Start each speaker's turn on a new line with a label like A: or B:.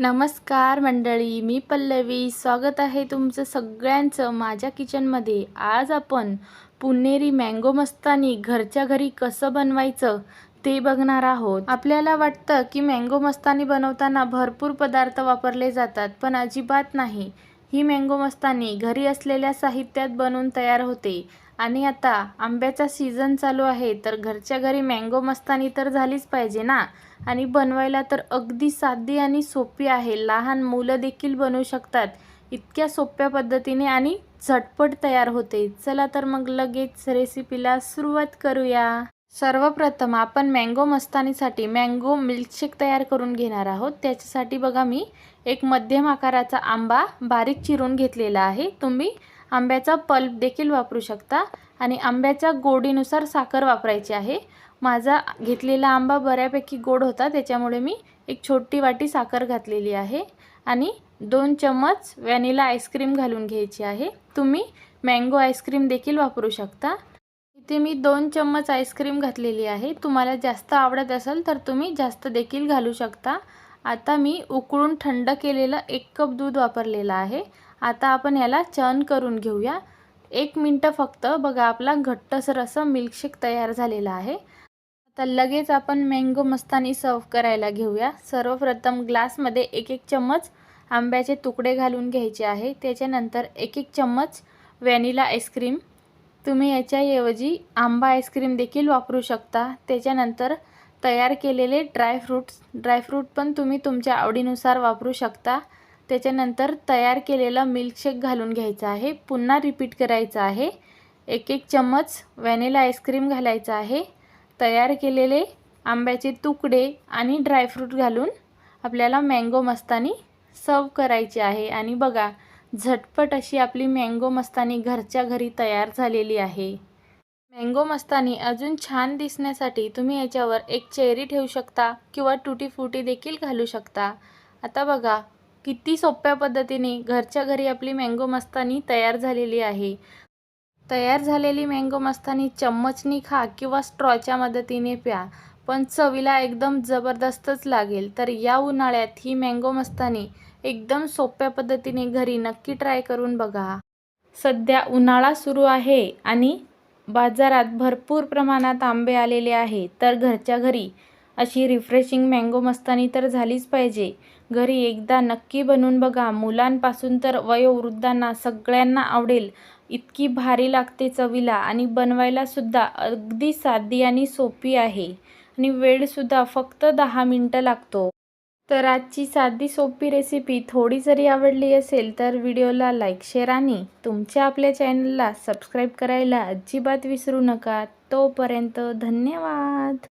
A: नमस्कार मंडळी मी पल्लवी. स्वागत आहे तुमचं सगळ्यांचं माझ्या किचनमध्ये. आज आपण पुणेरी मँगो मस्तानी घरच्या घरी कसं बनवायचं ते बघणार आहोत. आपल्याला वाटतं की मँगो मस्तानी बनवताना भरपूर पदार्थ वापरले जातात पण अजिबात नाही. ही मँगो मस्तानी घरी असलेल्या साहित्यात बनवून तयार होते. आणि आता आंब्याचा सीझन चालू आहे तर घरच्या घरी मँगो मस्तानी तर झालीच पाहिजे ना? आणि बनवायला तर अगदी साधी आणि सोपी आहे. लहान मुलं देखील बनवू शकतात. इतक्या सोप्या पद्धतीने आणि झटपट तयार होते. चला तर मग लगेच रेसिपीला सुरुवात करूया. सर्वप्रथम आपण मँगो मस्तानीसाठी मँगो मिल्कशेक तयार करून घेणार आहोत. त्याच्यासाठी बघा मी एक मध्यम आकाराचा आंबा बारीक चिरून घेतलेला आहे. तुम्ही आंब्याचा पल्प देखील वापरू शकता आणि आंब्याच्या गोडीनुसार साखर वापरायची आहे. माझा घेतलेला आंबा बऱ्यापैकी गोड होता त्याच्यामुळे मी एक छोटी वाटी साखर घातलेली आहे आणि दोन चम्मच व्हॅनिला आईस्क्रीम घालून घ्यायची आहे. तुम्ही मँगो आईस्क्रीम देखील वापरू शकता. इथे मी दोन चम्मच आईस्क्रीम घातलेली आहे. तुम्हाला जास्त आवडत असेल तर तुम्ही जास्त देखील घालू शकता. आता मी उकळून थंड केलेलं एक कप दूध वापरलेलं आहे. आता आपण याला चन करून घेऊया. एक मिनटं फक्त. बघा आपला घट्टसर असं मिल्कशेक तयार झालेला आहे. आता लगेच आपण मँगो मस्तानी सर्व करायला घेऊया. सर्वप्रथम ग्लासमध्ये एक एक चम्मच आंब्याचे तुकडे घालून घ्यायचे आहे. त्याच्यानंतर एक एक चम्मच व्हॅनिला आईस्क्रीम तुम्ही याच्याऐवजी आंबा आईस्क्रीम देखील वापरू शकता. त्याच्यानंतर तयार केलेले ड्रायफ्रूट्स ड्रायफ्रूट पण तुम्ही तुमच्या आवडीनुसार वापरू शकता. त्याच्यानंतर तयार केलेलं मिल्कशेक घालून घ्यायचं आहे. पुन्हा रिपीट करायचं आहे. एक एक चम्मच व्हॅनिला आईस्क्रीम घालायचं आहे. तयार केलेले आंब्याचे तुकडे आणि ड्रायफ्रूट घालून आपल्याला मँगो मस्तानी सर्व करायची आहे. आणि बघा झटपट अशी आपली मँगो मस्तानी घरच्या घरी तयार झालेली आहे. मँगो मस्तानी अजून छान दिसण्यासाठी तुम्ही याच्यावर एक चेरी ठेवू शकता किंवा टुटी फुटी देखील घालू शकता. आता बघा किती सोप्या पद्धतीने घरच्या घरी आपली मँगो मस्तानी तयार झालेली आहे. तयार झालेली मँगो मस्तानी चम्मचनी खा किंवा स्ट्रॉच्या मदतीने प्या. पण चवीला एकदम जबरदस्तच लागेल. तर या उन्हाळ्यात ही मँगो मस्तानी एकदम सोप्या पद्धतीने घरी नक्की ट्राय करून बघा. सध्या उन्हाळा सुरू आहे आणि बाजारात भरपूर प्रमाणात आंबे आलेले आहे. तर घरच्या घरी अशी रिफ्रेशिंग मँगो मस्तानी तर झालीच पाहिजे. घरी एकदा नक्की बनवून बघा. मुलांपासून तर वयोवृद्धांना सगळ्यांना आवडेल. इतकी भारी लागते चवीला आणि बनवायलासुद्धा अगदी साधी आणि सोपी आहे. आणि वेळसुद्धा फक्त दहा मिनटं लागतो. तर आजची साधी सोपी रेसिपी थोडी जरी आवडली असेल तर व्हिडिओला लाईक शेअर आणि तुमच्या आपल्या चॅनलला सबस्क्राईब करायला अजिबात विसरू नका. तोपर्यंत धन्यवाद!